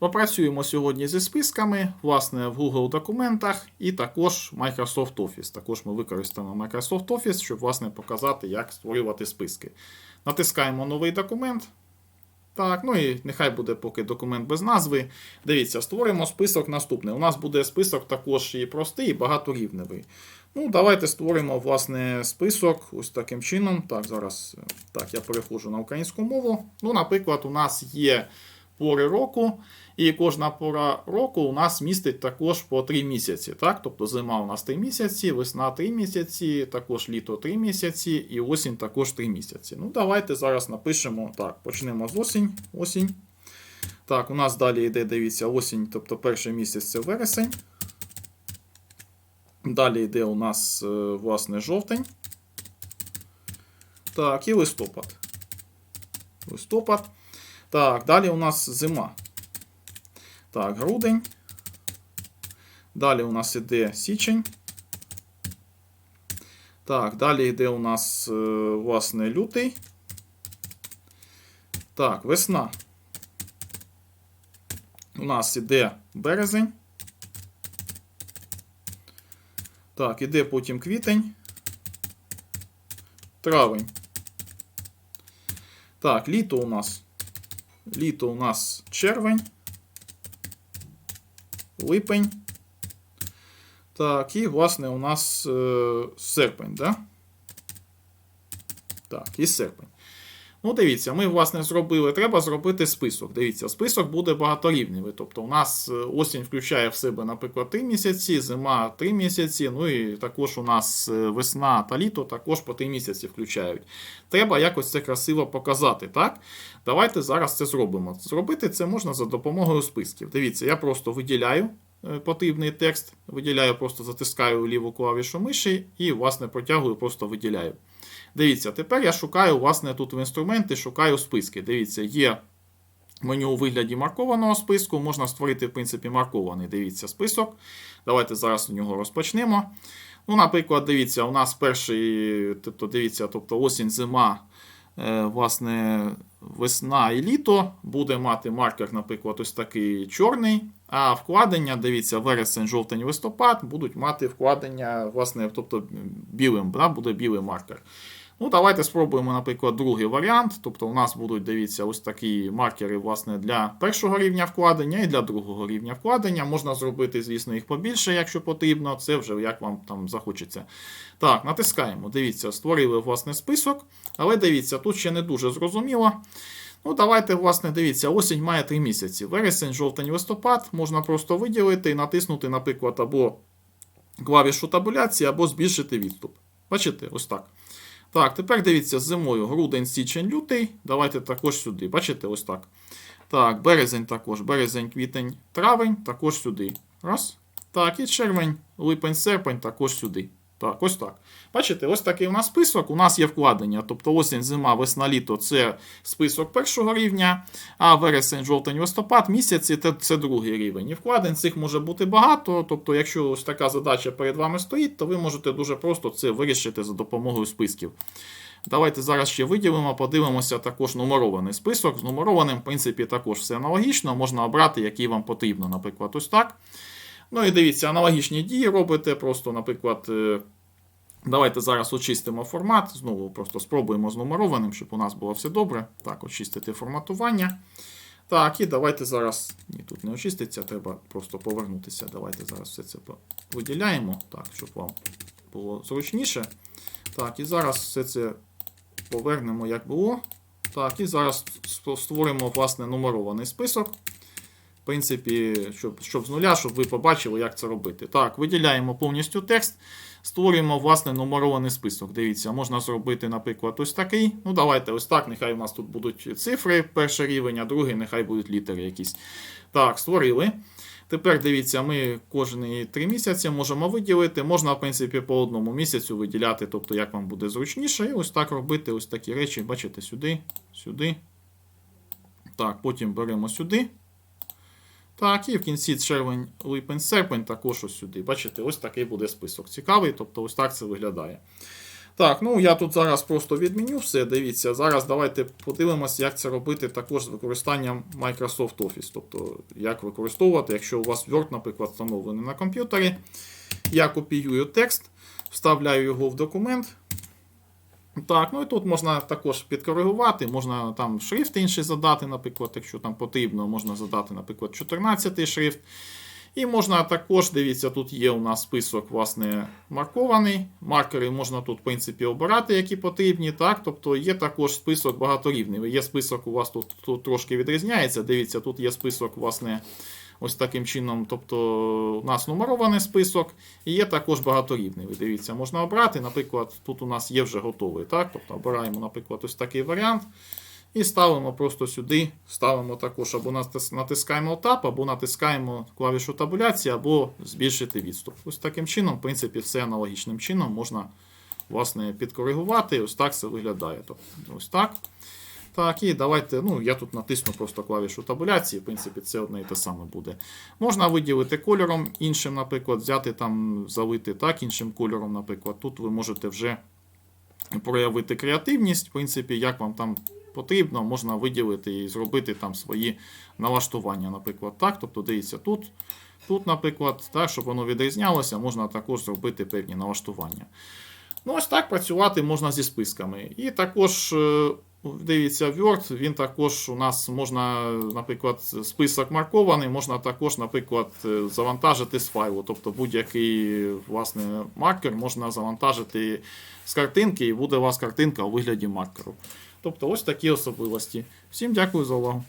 Попрацюємо сьогодні зі списками, власне, в Google документах і також Microsoft Office. Також ми використаємо Microsoft Office, щоб власне, показати, як створювати списки. Натискаємо новий документ. Так, ну і нехай буде поки документ без назви. Дивіться, створимо список наступний. У нас буде список також і простий, і багаторівневий. Ну, давайте створимо власне список ось таким чином. Так, зараз так, я переходжу на українську мову. Ну, наприклад, у нас є пори року, і кожна пора року у нас містить також по 3 місяці. Так? Тобто зима у нас 3 місяці, весна 3 місяці, також літо 3 місяці і осінь також 3 місяці. Ну, давайте зараз напишемо. Так, почнемо з осінь. осінь. Так, у нас далі йде, дивіться, осінь, тобто перший місяць це вересень. Далі йде у нас, е, власне, жовтень. Так, і листопад. Листопад. Так, далі у нас зима. Так, грудень. Далі у нас іде січень. Так, далі йде у нас, е, власне, лютий. Так, весна. У нас іде березень. Так, іде потім квітень. Травень. Так, літо у нас. Літо у нас червень. Липень. Так, і, власне, у нас е, серпень, да? Так, і серпень. Ну, дивіться, ми, власне, зробили. Треба зробити список. Дивіться, список буде багаторівневий. Тобто, у нас е, осінь включає в себе, наприклад, 3 місяці, зима 3 місяці, ну і також у нас е, весна та літо також по 3 місяці включають. Треба якось це красиво показати, так? Давайте зараз це зробимо. Зробити це можна за допомогою списків. Дивіться, я просто виділяю потрібний текст, виділяю, просто затискаю ліву клавішу миші і, власне, протягую, просто виділяю. Дивіться, тепер я шукаю, власне, тут в інструменти, шукаю списки. Дивіться, є меню у вигляді маркованого списку. Можна створити, в принципі, маркований. Дивіться, список. Давайте зараз з нього розпочнемо. Ну, Наприклад, дивіться, у нас перший, тобто, дивіться, тобто осінь, зима, е, власне, весна і літо буде мати маркер, наприклад, ось такий чорний. А вкладення, дивіться, вересень, жовтень, листопад будуть мати вкладення, власне, тобто білим, да, буде білий маркер. Ну, Давайте спробуємо, наприклад, другий варіант. Тобто, у нас будуть, дивіться, ось такі маркери власне, для першого рівня вкладення і для другого рівня вкладення. Можна зробити, звісно, їх побільше, якщо потрібно. Це вже як вам там захочеться. Так, натискаємо. Дивіться, створили власне список. Але дивіться, тут ще не дуже зрозуміло. Ну, давайте, власне, дивіться, осінь має 3 місяці. Вересень, жовтень, листопад можна просто виділити і натиснути, наприклад, або клавішу табуляції, або збільшити відступ. Бачите, ось так. Так, тепер дивіться, зимою грудень, січень, лютий. Давайте також сюди. Бачите, ось так. Так, березень також. Березень, квітень, травень, також сюди. Раз. Так, і червень, липень, серпень також сюди. Так, ось так. Бачите, ось такий у нас список. У нас є вкладення. Тобто осінь, зима, весна, літо це список першого рівня, а вересень, жовтень, листопад, місяці це, другий рівень. І вкладень цих може бути багато. Тобто, якщо ось така задача перед вами стоїть, то ви можете дуже просто це вирішити за допомогою списків. Давайте зараз ще виділимо, подивимося також нумерований список. З нумерованим, в принципі, також все аналогічно. Можна обрати, який вам потрібно. Наприклад, ось так. Ну і дивіться, аналогічні дії робите. Просто, наприклад, е, давайте зараз очистимо формат. Знову просто спробуємо з нумерованим, щоб у нас було все добре. Так, очистити форматування. Так, і давайте зараз. Ні, тут не очиститься, треба просто повернутися. Давайте зараз все це виділяємо, так, щоб вам було зручніше. Так, і зараз все це повернемо, як було. Так, і зараз створимо власне нумерований список. Принципі, щоб щоб з нуля, щоб ви побачили, як це робити. Так, виділяємо повністю текст, створюємо власне нумерований список. Дивіться, можна зробити, наприклад, ось такий. Ну, давайте ось так. Нехай у нас тут будуть цифри, перший рівень, а другий, нехай будуть літери якісь. Так, створили. Тепер дивіться, ми кожні три місяці можемо виділити. Можна, в принципі, по одному місяцю виділяти, тобто як вам буде зручніше. І ось так робити ось такі речі. Бачите, сюди, сюди. Так, потім беремо сюди. Так, і в кінці червень, липень, серпень також ось сюди. Бачите, ось такий буде список. Цікавий, тобто ось так це виглядає. Так, ну я тут зараз просто відміню все. Дивіться, зараз давайте подивимося, як це робити також з використанням Microsoft Office. Тобто, як використовувати, якщо у вас Word, наприклад, встановлений на комп'ютері. Я копіюю текст, вставляю його в документ. Так, ну і тут можна також підкоригувати, можна там шрифт інший задати, наприклад, якщо там потрібно, можна задати, наприклад, 14 шрифт. І можна також, дивіться, тут є у нас список, власне, маркований. Маркери можна тут, в принципі, обирати, які потрібні. Так? Тобто є також список багаторівневий. Є список, у вас тут, тут трошки відрізняється. Дивіться, тут є список, власне, ось таким чином. Тобто у нас нумерований список, і є також багаторівневий. Дивіться, можна обрати. Наприклад, тут у нас є вже готовий. Так? Тобто обираємо, наприклад, ось такий варіант. І ставимо просто сюди, ставимо також або натискаємо Tab, або натискаємо клавішу табуляції, або збільшити відступ. Ось таким чином, в принципі, все аналогічним чином можна власне, підкоригувати. Ось так це виглядає. Тобто, ось так. Так, і давайте, ну, я тут натисну просто клавішу табуляції, в принципі, це одне і те саме буде. Можна виділити кольором іншим, наприклад, взяти там, залити так, іншим кольором, наприклад. Тут ви можете вже проявити креативність, в принципі, як вам там потрібно, можна виділити і зробити там свої налаштування, наприклад, так. Тобто, дивіться, тут, тут, наприклад, так, щоб воно відрізнялося, можна також зробити певні налаштування. Ну, ось так працювати можна зі списками. І також. Дивіться, Word, він також у нас можна, наприклад, список маркований, можна також, наприклад, е, завантажити з файлу. Тобто будь-який власне, маркер можна завантажити з картинки, і буде у вас картинка у вигляді маркеру. Тобто ось такі особливості. Всім дякую за увагу.